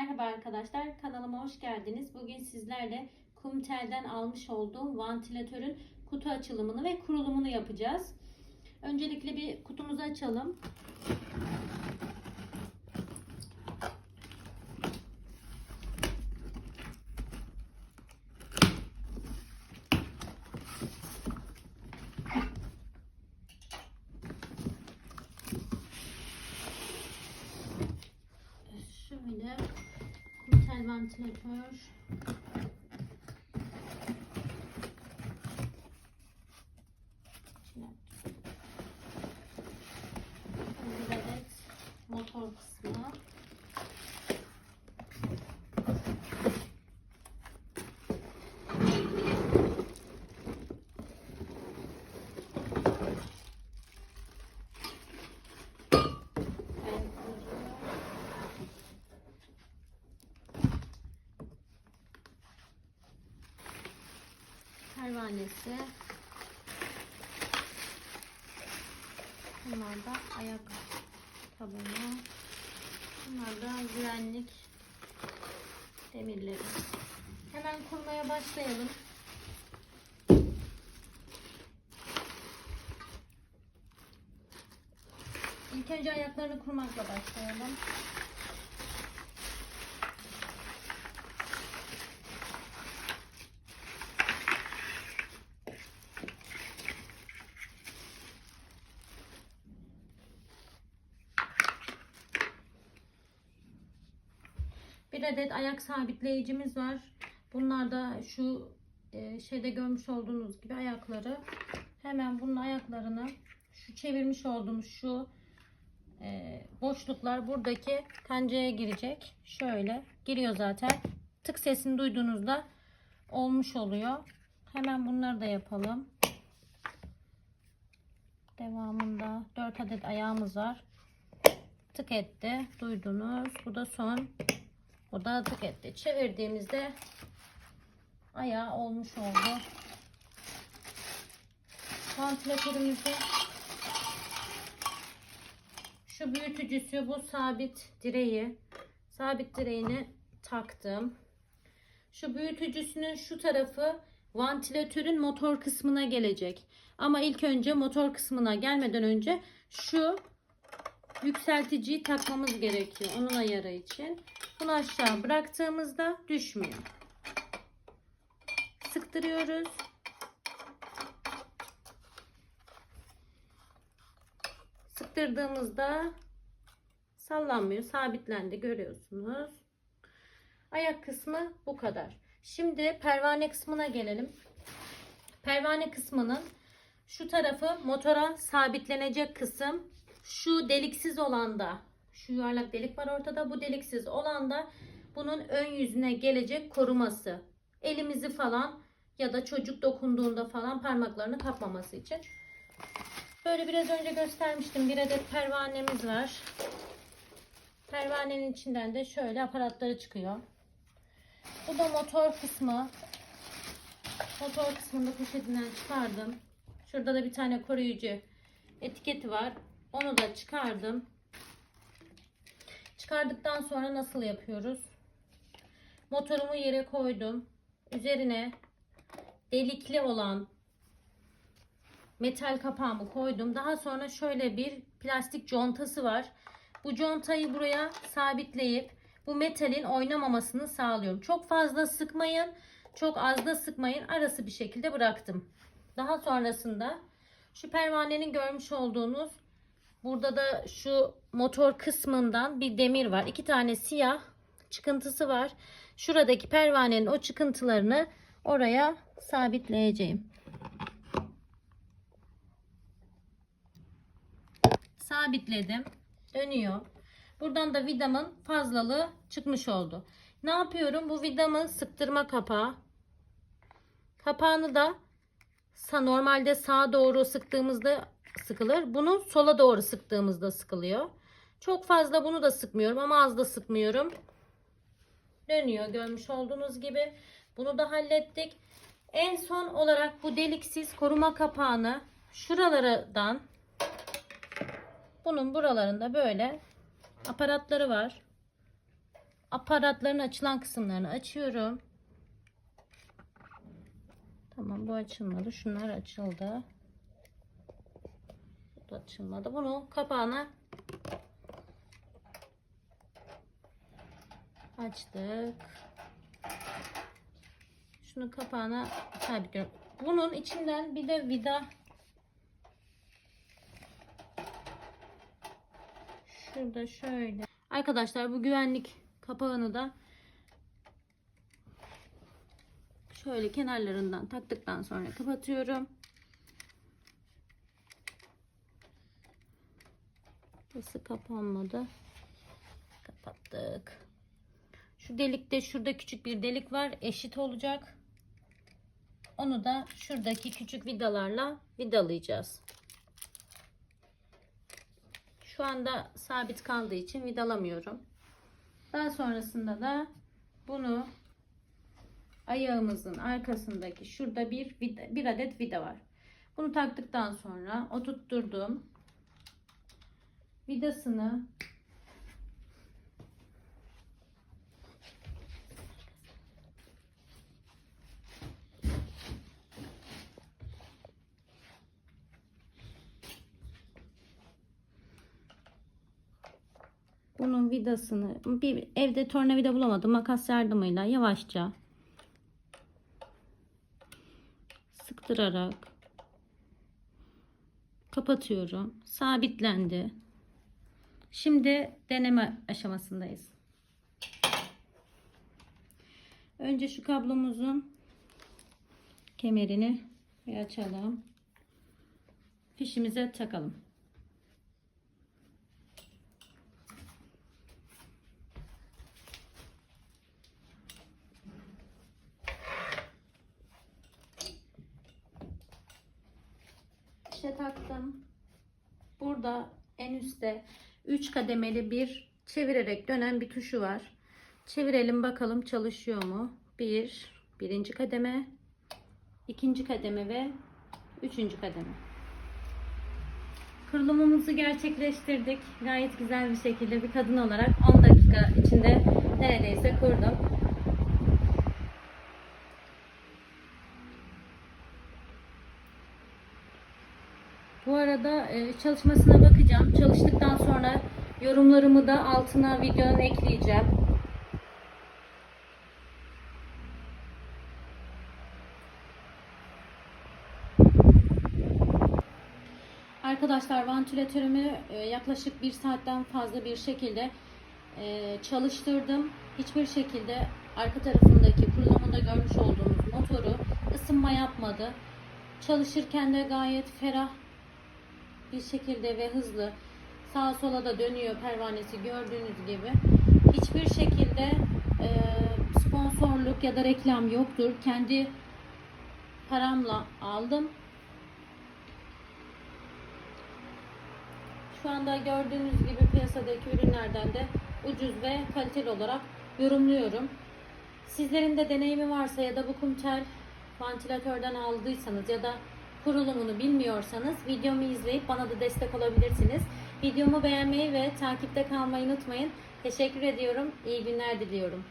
Merhaba arkadaşlar, kanalıma hoş geldiniz. Bugün sizlerle Kumtel'den almış olduğum vantilatörün kutu açılımını ve kurulumunu yapacağız. Öncelikle bir kutumuzu açalım. Şöyle Kumtel vantilatör. İçine bir adet motor kısmı. Ayakları. Pervanesi. Bunlar da ayak tabanı. Bunlar da güvenlik demirleri. Hemen kurmaya başlayalım. İlk önce ayaklarını kurmakla başlayalım. Bir adet ayak sabitleyicimiz var. Bunlar da şu e, şeyde görmüş olduğunuz gibi ayakları. Hemen bunun ayaklarını şu çevirmiş olduğumuz şu e, boşluklar buradaki tencereye girecek. Şöyle giriyor zaten. Tık sesini duyduğunuzda olmuş oluyor. Hemen bunları da yapalım. Devamında 4 adet ayağımız var. Tık etti. Duydunuz. Bu da son. O da tık etti. Çevirdiğimizde ayağı olmuş oldu. Vantilatörümüzü şu büyütücüsü bu sabit direği sabit direğini taktım. Şu büyütücüsünün şu tarafı vantilatörün motor kısmına gelecek. Ama ilk önce motor kısmına gelmeden önce şu yükselticiyi takmamız gerekiyor. Onun ayarı için. Bunu aşağı bıraktığımızda düşmüyor. Sıktırıyoruz. Sıktırdığımızda sallanmıyor. Sabitlendi görüyorsunuz. Ayak kısmı bu kadar. Şimdi pervane kısmına gelelim. Pervane kısmının şu tarafı motora sabitlenecek kısım. Şu deliksiz olan da şu yuvarlak delik var ortada. Bu deliksiz olan da bunun ön yüzüne gelecek koruması. Elimizi falan ya da çocuk dokunduğunda falan parmaklarını kapmaması için. Böyle biraz önce göstermiştim. Bir adet pervanemiz var. Pervanenin içinden de şöyle aparatları çıkıyor. Bu da motor kısmı. Motor kısmını poşetinden çıkardım. Şurada da bir tane koruyucu etiketi var. Onu da çıkardım. Çıkardıktan sonra nasıl yapıyoruz? Motorumu yere koydum. Üzerine delikli olan metal kapağımı koydum. Daha sonra şöyle bir plastik contası var. Bu contayı buraya sabitleyip bu metalin oynamamasını sağlıyorum. Çok fazla sıkmayın. Çok az da sıkmayın. Arası bir şekilde bıraktım. Daha sonrasında şu pervanenin görmüş olduğunuz burada da şu motor kısmından bir demir var. İki tane siyah çıkıntısı var. Şuradaki pervanenin o çıkıntılarını oraya sabitleyeceğim. Sabitledim. Dönüyor. Buradan da vidamın fazlalığı çıkmış oldu. Ne yapıyorum? Bu vidamın sıktırma kapağı. Kapağını da normalde sağa doğru sıktığımızda sıkılır. Bunu sola doğru sıktığımızda sıkılıyor. Çok fazla bunu da sıkmıyorum ama az da sıkmıyorum. Dönüyor görmüş olduğunuz gibi. Bunu da hallettik. En son olarak bu deliksiz koruma kapağını şuralardan bunun buralarında böyle aparatları var. aparatların açılan kısımlarını açıyorum. Tamam bu açılmadı. Şunlar açıldı. Bu açılmadı. Bunu kapağına açtık. Şunu kapağına sabitliyorum. Bunun içinden bir de vida şurada şöyle. Arkadaşlar bu güvenlik kapağını da şöyle kenarlarından taktıktan sonra kapatıyorum. Burası kapanmadı. Kapattık. Şu delikte şurada küçük bir delik var. Eşit olacak. Onu da şuradaki küçük vidalarla vidalayacağız. Şu anda sabit kaldığı için vidalamıyorum. Daha sonrasında da bunu ayağımızın arkasındaki şurada bir vida, bir adet vida var. Bunu taktıktan sonra oturtturdum. Vidasını Bunun vidasını bir evde tornavida bulamadım. Makas yardımıyla yavaşça sıktırarak kapatıyorum. Sabitlendi. Şimdi deneme aşamasındayız. Önce şu kablomuzun kemerini bir açalım. Fişimize takalım. İşte taktım. Burada en üstte 3 kademeli bir çevirerek dönen bir tuşu var. Çevirelim bakalım çalışıyor mu? 1 birinci kademe, ikinci kademe ve üçüncü kademe. Kurulumumuzu gerçekleştirdik. Gayet güzel bir şekilde bir kadın olarak 10 dakika içinde neredeyse kurdum. Bu arada e, çalışmasına bakacağım. Çalıştıktan sonra yorumlarımı da altına videonun ekleyeceğim. Arkadaşlar vantilatörümü e, yaklaşık bir saatten fazla bir şekilde e, çalıştırdım. Hiçbir şekilde arka tarafındaki kurulumunda görmüş olduğunuz motoru ısınma yapmadı. Çalışırken de gayet ferah bir şekilde ve hızlı sağa sola da dönüyor pervanesi gördüğünüz gibi. Hiçbir şekilde e, sponsorluk ya da reklam yoktur. Kendi paramla aldım. Şu anda gördüğünüz gibi piyasadaki ürünlerden de ucuz ve kaliteli olarak yorumluyorum. Sizlerin de deneyimi varsa ya da bu kumtel vantilatörden aldıysanız ya da kurulumunu bilmiyorsanız videomu izleyip bana da destek olabilirsiniz. Videomu beğenmeyi ve takipte kalmayı unutmayın. Teşekkür ediyorum. İyi günler diliyorum.